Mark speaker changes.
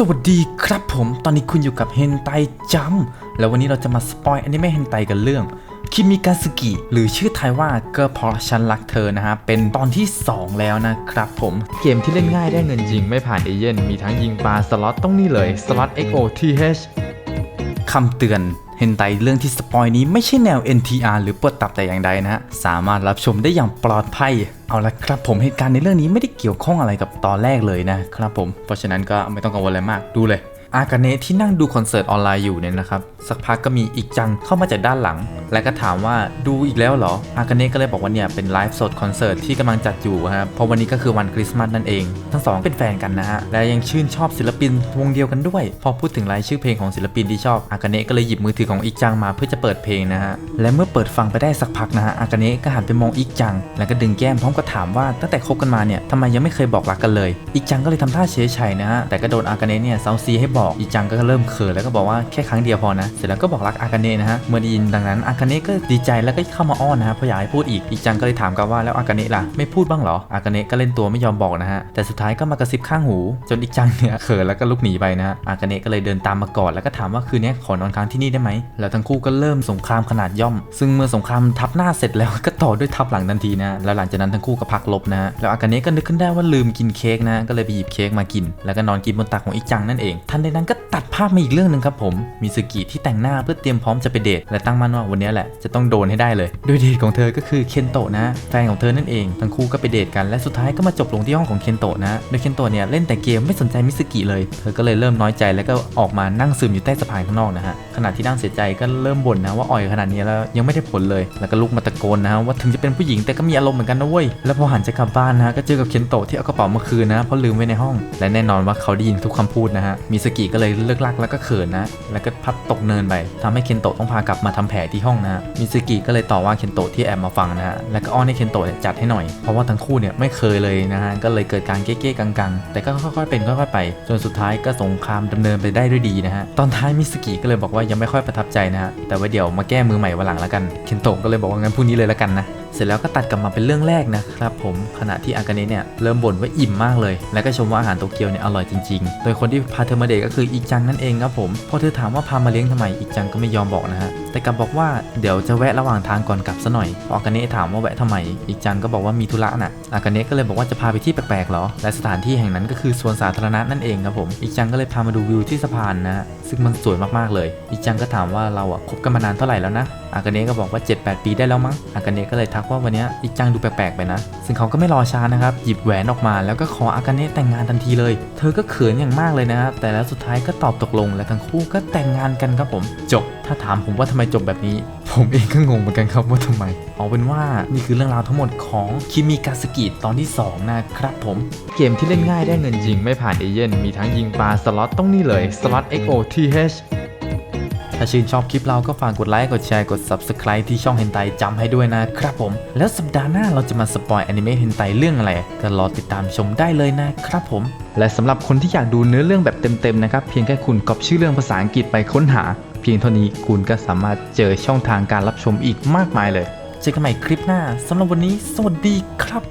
Speaker 1: สวัสดีครับผม ตอนนี้คุณอยู่กับเฮนไตจัมแล้ววันนี้เราจะมาสปอยอนิเมะเฮนไตกันเรื่องคิมิกาสกิหรือชื่อไทยว่าก็เพราะฉันรักเธอนะฮะ เป็นตอนที่ 2 แล้วนะครับผม
Speaker 2: เกมที่เล่นง่ายได้เงินจริงไม่ผ่านเอเย่นมีทั้งยิงปลาสล็อตต้องนี่เลยสล็อต XOTH
Speaker 1: คำเตือน เฮนไตเรื่องที่สปอยนี้ไม่ใช่แนว NTR หรือปวดตับแต่อย่างใดนะฮะ สามารถรับชมได้อย่างปลอดภัย เอาละครับผมเหตุการณ์ในเรื่องนี้ไม่ได้เกี่ยวข้องอะไรกับตอนแรกเลยนะครับผม เพราะฉะนั้นก็ไม่ต้องกังวลอะไรมากดูเลย อากาเนะที่นั่งดูคอนเสิร์ตออนไลน์อยู่เนี่ยนะครับ สักพักก็มีอีกจังเข้ามาจากด้านหลัง และก็ถามว่าดูอีกแล้วเหรอ อากาเนะก็เลยบอกว่าเนี่ยเป็นไลฟ์สดคอนเสิร์ตที่กำลังจัดอยู่ครับเพราะวันนี้ก็คือวันคริสต์มาสนั่นเอง ทั้งสองเป็นแฟนกันนะฮะ และยังชื่นชอบศิลปินวงเดียวกันด้วย พอพูดถึงรายชื่อเพลงของศิลปินที่ชอบ อากาเนะก็เลยหยิบมือถือของอีกจังมาเพื่อจะเปิดเพลงนะฮะ และเมื่อเปิดฟังไปได้สักพักนะฮะ อากาเนะก็หันไปมองอีกจัง แล้วก็ดึงแก้มพร้อมกับถามว่าตั้งแต่คบกันมาเนี่ยทำไมยังไม่เคยบอกรักกันเลย อีกจังก็เลยทำท่าเฉยเฉยนะฮะ แต่ก็โดนอากาเนะเนี่ยเซาซีให้บอกอีจังก็เริ่มเขินแล้วก็บอกว่าแค่ครั้งเดียวพอนะ เสร็จแล้วก็บอกรักอากาเนะนะฮะเมื่อได้ยินดังนั้นอากาเนะก็ดีใจแล้วก็เข้ามาอ้อนนะฮะเพราะอยากให้พูดอีกอีจังก็เลยถามกับว่าแล้วอากาเนะล่ะไม่พูดบ้างเหรออากาเนะก็เล่นตัวไม่ยอมบอกนะฮะแต่สุดท้ายก็มากระซิบข้างหู จนอีจังเนี่ยเขินแล้วก็ลุกหนีไปนะฮะอากาเนะก็เลยเดินตามมากอดแล้วก็ถามว่าคืนนี้ขอนอนค้างที่นี่ได้ไหมแล้วทั้งคู่ก็เริ่มสงครามขนาดย่อม ซึ่งเมื่อสงครามทับหน้าเสร็จแล้วก็ต่อด้วยทับหลังทันทีนะแล้วหลังจากนั้นทั้งคู่ก็พักลบนะฮะแล้วอากาเนะก็นึกขึ้นได้ว่าลืมกินเค้กนะก็เลยไปหยิบเค้กมากิน แล้วก็นอนกินบนตักของอีจังนั่นเองทันใดนั้นก็ตัดภาพมาอีกเรื่องหนึ่งครับผมมีสกิที่แต่งหน้าเพื่อเตรียมพร้อมจะไปเดทและตั้งมั่นว่าวันนี้แหละจะต้องโดนให้ได้เลย โดยเดทของเธอก็คือเคนโตะนะแฟนของเธอนั่นเองทั้งคู่ก็ไปเดทกันและสุดท้ายก็มาจบลงที่ห้องของเคนโตะนะโดยเคนโตะเนี่ยเล่นแต่เกมไม่สนใจมิสกิเลยเธอก็เลยเริ่มน้อยใจแล้วก็ออกมานั่งซึมอยู่ใต้สะพานข้างนอกนะฮะขณะที่นั่งเสียใจก็เริ่มบ่นนะว่าอ่อยขนาดนี้แล้วยังไม่ได้ผลเลย แล้วก็ลุกมาตะโกนนะฮะว่าถึงจะเป็นผู้หญิงแต่ก็มีอารมณ์เหมือนกันนะเว้ยแล้วพอหันจะกลับบ้านนะก็เจอกับเคนโตะที่เอากระเป๋ามาคืนนะเพราะลืมไว้ในห้อง และแน่นอนว่าเขาได้ยินทุกคำพูดนะฮะมิสกิก็เลยเลิกลักแล้วก็เขินนะ แล้วก็พัดตกเนินไปทำให้เคนโตะต้องพากลับมาทำแผลที่ห้องนะ มิสกิก็เลยต่อว่าเคนโตะที่แอบมาฟังนะฮะ แล้วก็อ้อนให้เคนโตะจัดให้หน่อย เพราะว่าทั้งคู่เนี่ยไม่เคยเลยนะฮะ ก็เลยเกิดการเก๊ๆกังๆ แต่ก็ค่อยๆเป็นค่อยๆไป จนสุดท้ายก็สงครามดำเนินไปได้ด้วยดีนะฮะ ตอนท้ายมิสกิก็เลยบอกว่ายังไม่ค่อยประทับใจนะฮะ แต่ว่าเดี๋ยวมาแก้มือใหม่วันหลังแล้วกัน เคนโตะก็เลยบอกว่างั้นพรุ่งนี้เลยแล้วกันนะเสร็จแล้วก็ตัดกลับมาเป็นเรื่องแรกนะครับผมขณะที่อากาเนะเนี่ยเริ่มบ่นว่าอิ่มมากเลย แล้วก็ชมว่าอาหารโตเกียวเนี่ยอร่อยจริงๆ โดยคนที่พาเธอมาเดทก็คืออีจังนั่นเองครับผมพอเธอถามว่าพามาเลี้ยงทำไมอีจังก็ไม่ยอมบอกนะฮะ แต่กลับบอกว่าเดี๋ยวจะแวะระหว่างทางก่อนกลับซะหน่อยพออากาเนะถามว่าแวะทำไม อีกจังก็บอกว่ามีธุระน่ะอากาเนะก็เลยบอกว่าจะพาไปที่แปลกๆหรอ และสถานที่แห่งนั้นก็คือสวนสาธารณะนั่นเองครับผม อีกจังก็เลยพามาดูวิวที่สะพานนะ ซึ่งมันสวยมากๆเลย อีกจังก็ถามว่าเราอะคบกันมานานเท่าไหร่แล้วนะ อากาเนะก็บอกว่า 7-8 ปีได้แล้วมั้ง อากาเนะก็เลยทักว่าวันนี้อีกจังดูแปลกๆไปนะ ซึ่งเขาก็ไม่รอช้านะครับ หยิบแหวนออกมา แล้วก็ขออากาเนะแต่งงานทันทีเลย เธอก็เขินอย่างมากเลยนะครับ แต่แล้วสุดท้ายก็ตอบตกลง และทั้งคู่ก็แต่งงานกันครับผม จบ ถ้าถามผมว่าทำไมจบแบบนี้ ผมเองก็งงเหมือนกันครับว่าทำไม เอาเป็นว่านี่คือเรื่องราวทั้งหมดของคิมิกาสกิตอนที่ 2 นะครับผม
Speaker 2: เกมที่เล่นง่ายได้เงินจริงไม่ผ่านเอเย่นมีทั้งยิงปลาสล็อตต้องนี่เลยสล็อต XOTH
Speaker 1: ถ้าชื่นชอบคลิปเราก็ฝากกดไลค์ กดแชร์ กด Subscribe ที่ช่องเฮนไตจำให้ด้วยนะครับผม แล้วสัปดาห์หน้าเราจะมาสปอยแอนิเมะเฮนไตเรื่องอะไร ก็รอติดตามชมได้เลยนะครับผม
Speaker 2: และสำหรับคนที่อยากดูเนื้อเรื่องแบบเต็มๆนะครับ เพียงแค่คุณก๊อปชื่อเรื่องภาษาอังกฤษไปค้นหา เพียงเท่านี้คุณก็สามารถเจอช่องทางการรับชมอีกมากมายเลย
Speaker 1: เจอกันใหม่คลิปหน้าสำหรับวันนี้ สวัสดีครับ